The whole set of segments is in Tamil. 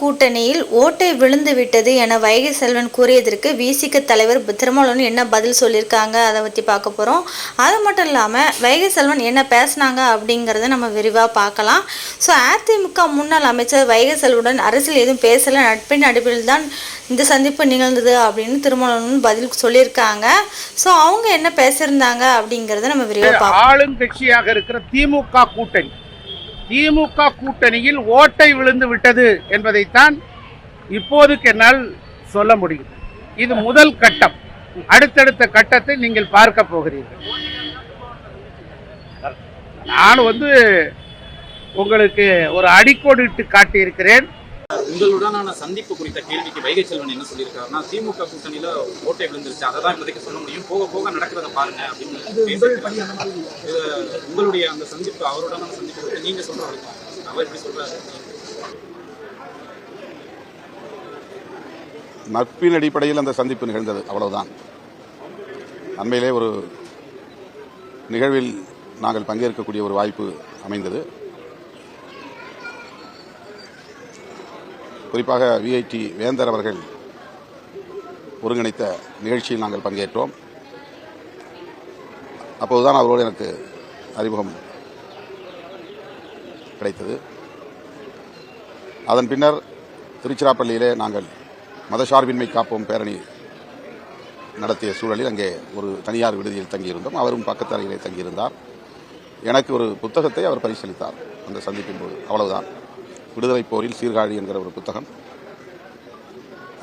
கூட்டணியில் ஓட்டை விழுந்து விட்டது என வைகை செல்வன் கூறியதற்கு விசிக தலைவர் திருமாவளவன் என்ன பதில் சொல்லியிருக்காங்க? அதை பற்றி பார்க்க போகிறோம் அது மட்டும் இல்லாமல் வைகை செல்வன் என்ன பேசுனாங்க அப்படிங்கிறத நம்ம விரிவாக பார்க்கலாம். ஸோ அதிமுக முன்னாள் அமைச்சர் வைகை செல்வனுடன் அரசியல் எதுவும் பேசலை. நட்பின் அடிப்படையில் தான் இந்த சந்திப்பு நிகழ்ந்தது அப்படின்னு திருமாவளவன் பதில் சொல்லியிருக்காங்க. ஸோ அவங்க என்ன பேசியிருந்தாங்க அப்படிங்கிறத நம்ம விரிவாக ஆளுங்கட்சியாக இருக்கிற திமுக கூட்டணி. திமுக கூட்டணியில் ஓட்டை விழுந்து விட்டது என்பதைத்தான் இப்போதைக்கு என்னால் சொல்ல முடியும். இது முதல் கட்டம். அடுத்தடுத்த கட்டத்தை நீங்கள் பார்க்க போகிறீர்கள். நான் வந்து உங்களுக்கு ஒரு அடிக்கோடிட்டு காட்டியிருக்கிறேன். உங்களுடனான சந்திப்பு குறித்த கேள்விக்கு வைகை செல்வன் என்ன சொல்லியிருக்காருன்னா திமுக கூட்டணியில ஓட்டை விழுந்துருச்சு. அதை தான் இப்போதைக்கு சொல்ல முடியும். போக போக நடக்கிறத பாருங்க அப்படின்னு உங்களுடைய அந்த சந்திப்பு அவருடனான சந்திப்பு குறித்து நீங்க சொல்ற வரைக்கும் அவர் எப்படி சொல்றாரு? நட்பின் அடிப்படையில் அந்த சந்திப்பு நிகழ்ந்தது. அவ்வளவுதான். அண்மையிலே ஒரு நிகழ்வில் நாங்கள் பங்கேற்கக்கூடிய ஒரு வாய்ப்பு அமைந்தது. குறிப்பாக விஐடி வேந்தர் அவர்கள் ஒருங்கிணைத்த நிகழ்ச்சியில் நாங்கள் பங்கேற்றோம். அப்போதுதான் அவரோடு எனக்கு அறிமுகம் கிடைத்தது. அதன் பின்னர் திருச்சிராப்பள்ளியிலே நாங்கள் மதசார்பின்மை காப்போம் பேரணி நடத்திய சூழலில் அங்கே ஒரு தனியார் விடுதியில் தங்கியிருந்தோம். அவரும் பக்கத்து அறையிலே தங்கியிருந்தார். எனக்கு ஒரு புத்தகத்தை அவர் பரிசீலித்தார் அந்த சந்திப்பின் போது. அவ்வளவுதான். விடுதலை போரில் சீர்காழி என்கிற ஒரு புத்தகம்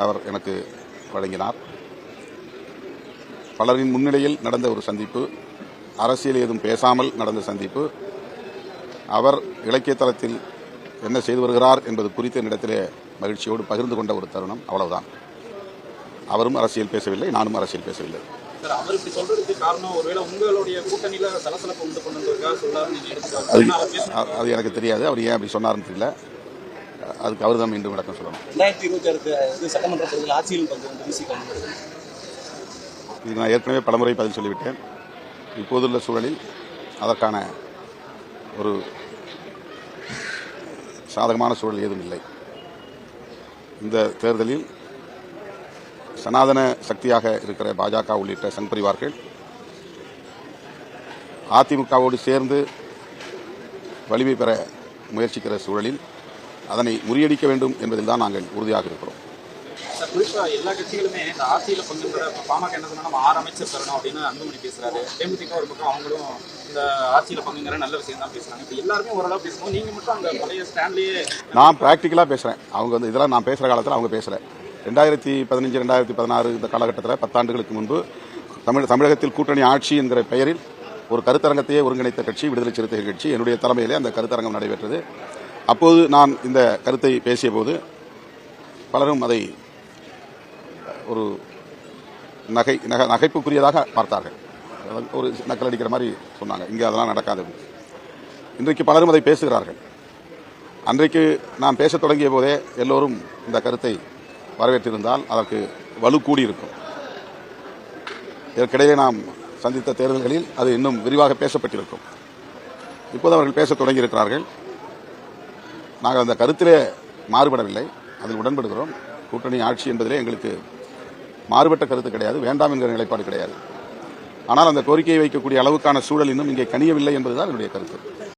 அவர் எனக்கு வழங்கினார். பலரின் முன்னிலையில் நடந்த ஒரு சந்திப்பு அரசியல் ஏதும் பேசாமல் நடந்த சந்திப்பு. அவர் இலக்கிய தளத்தில் என்ன செய்து வருகிறார் என்பது குறித்த என்னிடத்திலே மகிழ்ச்சியோடு பகிர்ந்து கொண்ட ஒரு தருணம். அவ்வளவுதான். அவரும் அரசியல் பேசவில்லை நானும் அரசியல் பேசவில்லை. அது எனக்கு தெரியாது. அவர் ஏன் அப்படி சொன்னார்னு தெரியல. அதுக்கு அவர் தான் மீண்டும் விளக்கம் சொல்லணும். ரெண்டாயிரத்தி இருபத்தி ஆறு சட்டமன்ற தேர்தல் ஆட்சியில் பங்கு வந்து விசிக இதுக்கு நான் ஏற்கனவே பலமுறை பதில் சொல்லிவிட்டேன். இப்போதுள்ள சூழலில் அதற்கான ஒரு சாதகமான சூழல் ஏதும் இல்லை. இந்த தேர்தலில் சனாதன சக்தியாக இருக்கிற பாஜக உள்ளிட்ட சங் பரிவார்கள் அதிமுகவோடு சேர்ந்து வலிமை பெற முயற்சிக்கிற சூழலில் அதனை முறியடிக்க வேண்டும் என்பதில் தான் நாங்கள் உறுதியாக இருக்கிறோம். சார் குறிப்பா எல்லா கட்சிகளுமே இந்த ஆட்சியில பங்கு பெற இப்ப பாமக என்ன சொன்னா நம்ம ஆறு அமைச்சர் தரணும் அப்படின்னு அன்புமணி பேசுறாரு. தேமுதிக ஒரு பக்கம் அவங்களும் இந்த ஆட்சியில பங்குங்கிற நல்ல விஷயம் தான் பேசுறாங்க. இப்ப எல்லாருமே ஓரளவு பேசணும் நீங்க மட்டும் அந்த பழைய ஸ்டாண்ட்லயே நான் ப்ராக்டிக்கலாக பேசுகிறேன் அவங்க வந்து இதெல்லாம் நான் பேசுகிற காலத்தில் அவங்க பேசல. ரெண்டாயிரத்தி பதினஞ்சு ரெண்டாயிரத்தி பதினாறு இந்த காலகட்டத்தில் பத்தாண்டுகளுக்கு முன்பு தமிழ் தமிழகத்தில் கூட்டணி ஆட்சி என்கிற பெயரில் ஒரு கருத்தரங்கத்தையே ஒருங்கிணைத்த கட்சி விடுதலை சிறுத்தைகள் கட்சி என்னுடைய தலைமையிலே அந்த கருத்தரங்கம் நடைபெற்றது. அப்போது நான் இந்த கருத்தை பேசிய போது பலரும் அதை ஒரு நகை நகை நகைப்புக்குரியதாக பார்த்தார்கள். அதாவது ஒரு நக்கல் அடிக்கிற மாதிரி சொன்னாங்க. இங்கே அதெல்லாம் நடக்காது. இன்றைக்கு பலரும் அதை பேசுகிறார்கள். அன்றைக்கு நான் பேசத் தொடங்கிய போதே எல்லோரும் இந்த கருத்தை வரவேற்றிருந்தால் அதற்கு வலு கூடியிருக்கும். இதற்கிடையே நாம் சந்தித்த தேர்தல்களில் அது இன்னும் விரிவாக பேசப்பட்டிருக்கும். இப்போது அவர்கள் பேசத் தொடங்கியிருக்கிறார்கள். நாங்கள் அந்த கருத்திலே மாறுபடவில்லை. அதில் உடன்படுகிறோம். கூட்டணி ஆட்சி என்பதிலே எங்களுக்கு மாறுபட்ட கருத்து கிடையாது. வேண்டாம் என்கிற நிலைப்பாடு கிடையாது. ஆனால் அந்த கோரிக்கையை வைக்கக்கூடிய அளவுக்கான சூழல் இன்னும் இங்கே கனியவில்லை என்பதுதான் என்னுடைய கருத்து.